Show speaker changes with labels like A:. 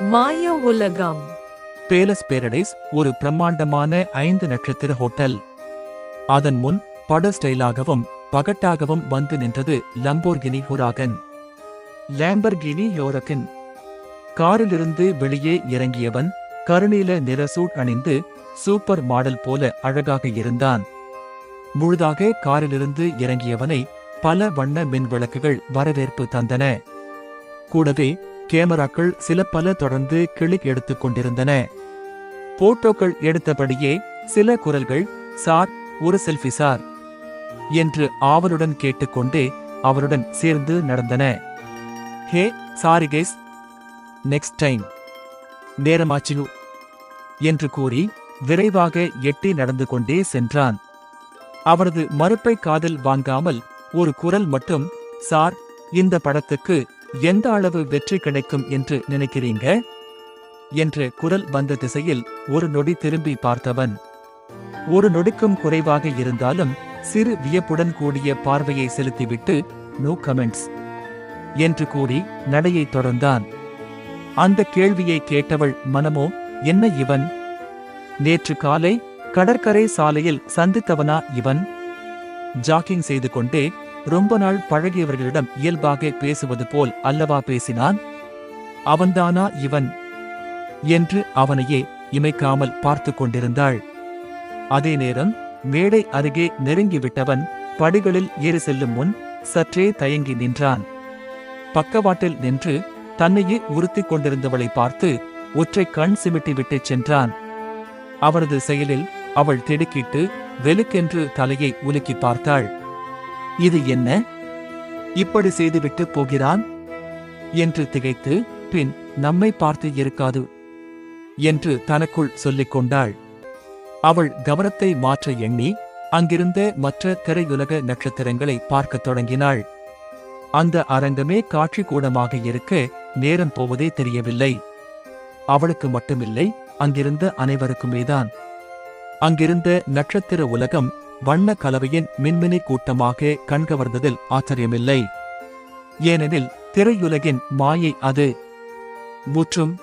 A: மாய உலகம்.
B: Palace paradise ஒரு பிரம்மாண்டமான ஐந்து நட்சத்திர ஹோட்டல். அதன் முன் பட ஸ்டைலாகவும் பகட்டாகவும் வந்து நின்றது லம்போர்கினி ஹுராகன். லேம்பர்கினி யோரகன் காரிலிருந்து வெளியே இறங்கியவன் கருநீல நிற சூட் அணிந்து சூப்பர் மாடல் போல அழகாக இருந்தான். முழுதாக காரிலிருந்து இறங்கியவனை பல வண்ண மின் விளக்குகள் வரவேற்பு தந்தன. கூடவே கேமராக்கள் சில பல தொடர்ந்து கிளிக் எடுத்துக் கொண்டிருந்தன. போட்டோக்கள் எடுத்தபடியே சில குரல்கள் சார் ஒரு செல்ஃபி சார் என்று ஆவலுடன் கேட்டுக்கொண்டே அவருடன் சேர்ந்து நடந்தன. Hey sorry guys. Next time. நேரமாச்சு என்று கூறி விரைவாக எட்டி நடந்து கொண்டே சென்றான். அவரது மறுப்பை காதல் வாங்காமல் ஒரு குரல் மட்டும் சார் இந்த படத்துக்கு எந்த அளவு வெற்றி கிடைக்கும் என்று நினைக்கிறீங்க? என்று குரல் வந்த திசையில் ஒரு நொடி திரும்பி பார்த்தவன். ஒரு நொடிக்கும் குறைவாக இருந்தாலும் சிறு வியப்புடன் கூடிய பார்வையை செலுத்திவிட்டு நோ கமெண்ட்ஸ் என்று கூறி நடையை தொடர்ந்தான். அந்த கேள்வியை கேட்டவள் மனமோ என்ன இவன்? நேற்று காலை கடற்கரை சாலையில் சந்தித்தவனா இவன்? ஜாக்கிங் செய்து கொண்டே ரொம்ப நாள் பழகியவர்களிடம் இயல்பாக பேசுவது போல் அல்லவா பேசினான்? அவன்தானா இவன்? என்று அவனையே இமைக்காமல் பார்த்து கொண்டிருந்தாள். அதே நேரம் மேடை அருகே நெருங்கிவிட்டவன் படிகளில் ஏறி செல்லும் முன் சற்றே தயங்கி நின்றான். பக்கவாட்டில் நின்று தன்னையே உறுத்திக் கொண்டிருந்தவளை பார்த்து ஒற்றை கண் சிமிட்டி விட்டுச் சென்றான். அவரது செயலில் அவள் திடுக்கிட்டு வெலுக்கென்று தலையை உலுக்கி பார்த்தாள். இது என்ன? இப்படி செய்துவிட்டு போகிறான்? என்று திகைத்து பின் நம்மை பார்த்து இருக்காது என்று தனக்குள் சொல்லிக் கொண்டாள். அவள் கவனத்தை மாற்ற எண்ணி அங்கிருந்த மற்ற திரையுலக நட்சத்திரங்களை பார்க்கத் தொடங்கினாள். அந்த அரங்கமே காட்சி கூடமாக இருக்க நேரம் போவதே தெரியவில்லை. அவளுக்கு மட்டுமில்லை அங்கிருந்த அனைவருக்குமேதான். அங்கிருந்த நட்சத்திர உலகம் வண்ண கலவையின் மின்மினி கூட்டமாக கண்கவர்ந்ததில் ஆச்சரியமில்லை. ஏனெனில் திரையுலகின் மாயை அது. முற்றும்